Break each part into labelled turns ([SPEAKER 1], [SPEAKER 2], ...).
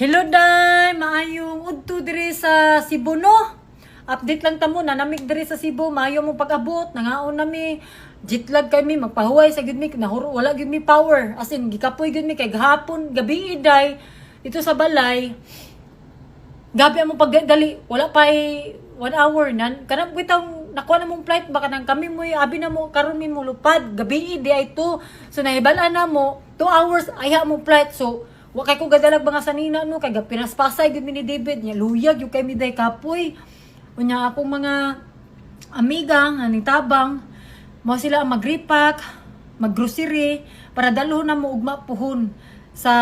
[SPEAKER 1] Hello day, maayong udto diri sa Cebu no. Update lang ta mo na namig diri sa Cebu, maayo mo pag-abot, nangaon nami. Jitlag kami magpahuway sa mi nahuro wala mi power. As in gikapoy gid mi kay gahapon gabi iday dito sa balay. Gabi mo pagdali, wala pa ay one hour nan. Kanang bitaw nakuha na mong flight baka nang kami mo abi na mo karon mi mo lupad gabi di ay to. So nahibalaan na mo 2 hours ay mo flight so wa kay ko gadalag mga sanina no? Kay pinaspasay gud mi ni David. Nya luyag yung kay mi day kapoy. Unya akong mga amiga nga tabang mo sila ang mag-repack, mag-grocery para dalhon na mo ugma puhon sa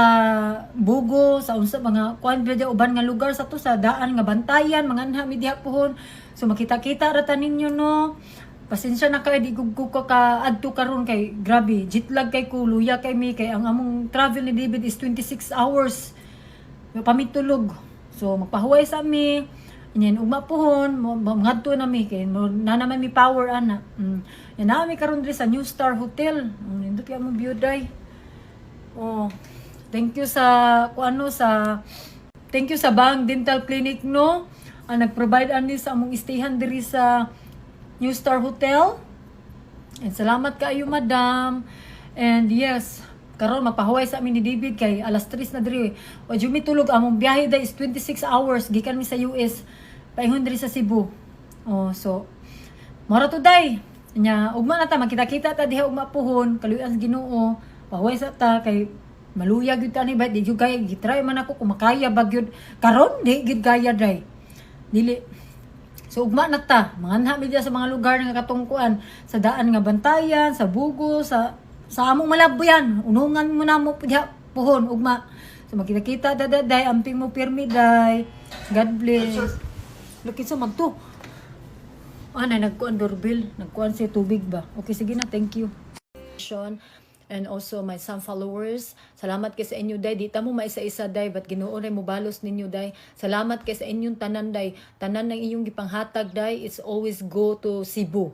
[SPEAKER 1] bugo sa unsa mga kuan bidya uban nga lugar sa to sa daan nga bantayan mga anha puhon. So makita-kita ra ta ninyo no pasensya na kay di ko ka adto karon kay grabe jitlag kay ko luya kay mi kay ang among travel ni David is 26 hours pamitulog so magpahuway sa mi Yan, ugma pohon, ngadto na mi kay na naman mi power ana. Mm. Yan na mi karon diri sa New Star Hotel. Mm, Nindot kay mo biyuday. Oh. Thank you sa kuano sa Thank you sa Bang Dental Clinic no. Ang nag-provide ani sa among istayhan diri sa New Star Hotel. And salamat kaayo madam. And yes, karon mapahuway sa amin ni David kay alas 3 na diri. O jumi tulog among biyahe day is 26 hours gikan mi sa US paingon diri sa Cebu. Oh, so mara to day. Nya ugma na ta makita-kita ta diha ugma puhon kaluyan sa Ginoo. Pahuway sa ta kay maluyag gyud ta ni ba di gyud kaya gitry man ako kung makaya ba gyud karon di gyud kaya day. Dili So ugma na ta, mga anha mi diya sa mga lugar nga katungkuan, sa daan nga bantayan, sa bugo, sa sa among malabyan, unungan mo na mo diha puhon ugma. So makita-kita dadaday, amping mo pirmi day. God bless. Laki sa man to. Ah, na nagkuan doorbell, nagkuan siya tubig ba? Okay, sige na, thank you. And also my some followers. Salamat kay sa inyo day. Di mo maisa-isa day but Ginoo mo balos ninyo day. Salamat kay sa inyong tanan day. Tanan ng inyong gipanghatag day it's always go to Cebu.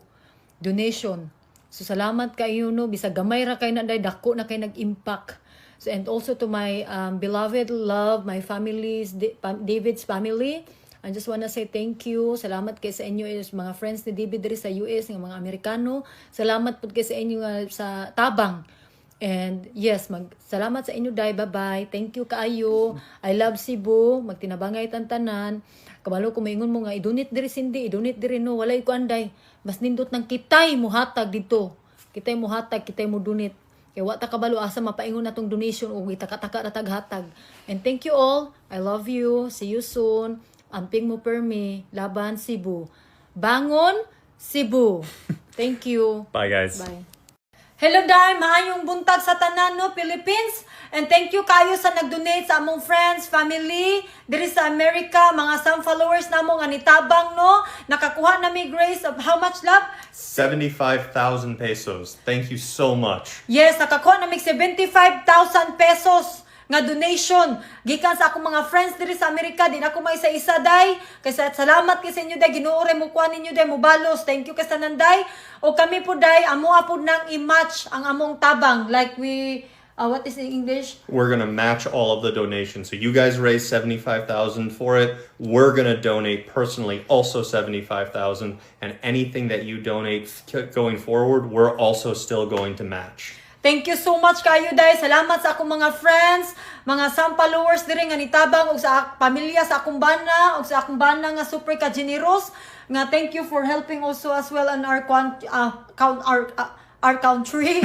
[SPEAKER 1] Donation. So salamat kayo no bisag gamay ra kay na day dako na kay nag-impact. So and also to my um, beloved love, my pa- David's family. I just wanna say thank you. Salamat kay sa inyo is mga friends ni David diri sa US ng mga Amerikano. Salamat pud kay sa inyo nga sa tabang. And yes, mag salamat sa inyo dai. Bye-bye. Thank you kaayo. I love Cebu. Magtinabangay tan tanan. Kabalo ko maingon mo nga idunit diri sindi, idunit diri no, walay ko anday. Mas nindot nang kitay mo hatag dito. Kitay mo hatag, kitay mo dunit. Kaya wa ta kabalo asa mapaingon natong donation o itaka-taka ratag hatag. And thank you all. I love you. See you soon. Amping mo permi. Laban Cebu. Bangon Cebu. Thank you.
[SPEAKER 2] Bye, guys.
[SPEAKER 1] Bye. Hello Day, maayong buntag sa tanan no Philippines. And thank you kayo sa nag-donate sa among friends, family diri sa America, mga some followers namo nga nitabang no. Nakakuha na mi grace of how much love?
[SPEAKER 2] 75,000 pesos. Thank you so much.
[SPEAKER 1] Yes, nakakuha na mi 75,000 pesos nga donation. Gikan sa akong mga friends diri sa Amerika di na ako may isa-isa day. Kasi salamat kay sa inyo day. Ginoo mo kuha ninyo day. Mo balos thank you kay sa nanday. O kami po day amo apod nang i-match ang among tabang. Like we uh, what is in English?
[SPEAKER 2] We're to match all of the donations. So you guys raised 75,000 for it. We're to donate personally also 75,000 and anything that you donate going forward, we're also still going to match.
[SPEAKER 1] Thank you so much kayo day. Salamat sa akong mga friends, mga some followers diri nga nitabang ug sa pamilya sa akong bana ug sa akong bana nga super ka generous. Nga thank you for helping also as well in our uh, count our uh, our country.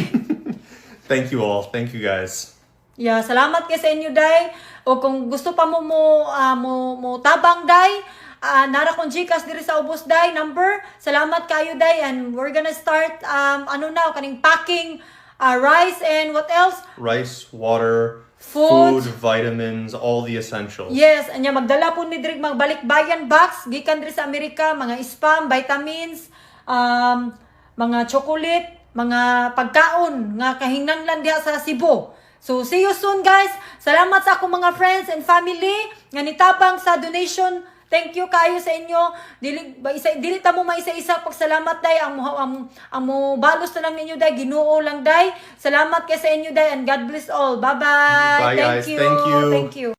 [SPEAKER 2] Thank you all. Thank you guys.
[SPEAKER 1] yeah, salamat kay sa inyo day. O kung gusto pa mo mo ah, mo, mo tabang day, ah, nara kong Gcash diri sa ubos day number. Salamat kayo day and we're gonna start um ano na kaning packing ah, rice and what else?
[SPEAKER 2] Rice, water,
[SPEAKER 1] Food.
[SPEAKER 2] food, vitamins, all the essentials.
[SPEAKER 1] Yes, anya magdala po ni Drig magbalik bayan box gikan diri sa Amerika, mga spam, vitamins, um, mga chocolate, mga pagkaon nga kahinanglan diha sa Cebu. So see you soon guys. Salamat sa akong mga friends and family nga nitabang sa donation Thank you kayo sa inyo. Dili ba isa dili ta mo maisa-isa pagsalamat day ang mo ang, ang mo balos na lang ninyo day Ginoo lang day. Salamat kay sa inyo day and God bless all. Bye-bye.
[SPEAKER 2] Bye,
[SPEAKER 1] Thank
[SPEAKER 2] guys.
[SPEAKER 1] you.
[SPEAKER 2] Thank you.
[SPEAKER 1] Thank you.